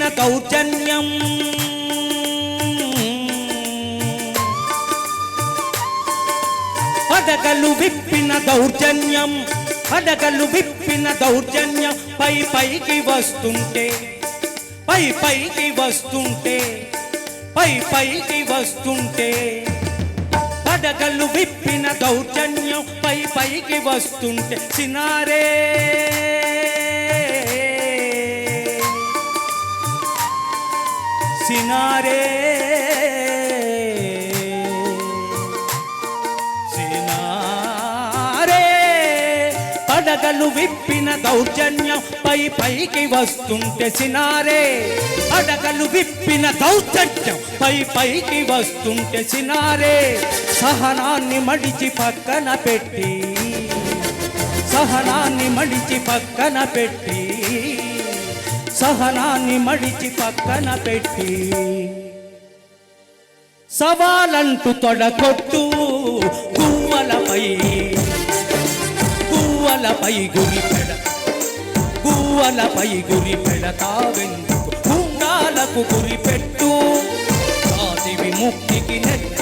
చిన్న దౌర్జన్యం పదకలు విప్పిన దౌర్జన్యం పదకలు విప్పిన దౌర్జన్యం. పై పైకి వస్తుంటే పై పైకి వస్తుంటే పై పైకి వస్తుంటే. పదకలు విప్పిన దౌర్జన్యం పై పైకి వస్తుంటే. సినారే! సినారే సినారే పడగలు విప్పిన దౌర్జన్యం పై పైకి వస్తుంటే సినారే పడగలు విప్పిన దౌర్జన్యం పై పైకి వస్తుంటే సినారే సహనాన్ని మడిచి పక్కన పెట్టి సహనాన్ని మడిచి పక్కన పెట్టి సహనాన్ని మడిచి పక్కన పెట్టి సవాలంటూ తొడగొట్టు గువ్వలపై గువ్వలపై గురి పెడ గువ్వలపై గురి పెడతావెందుకు? గుండాలకు గురి పెట్టు జాతి విముక్తికి నెట్టుట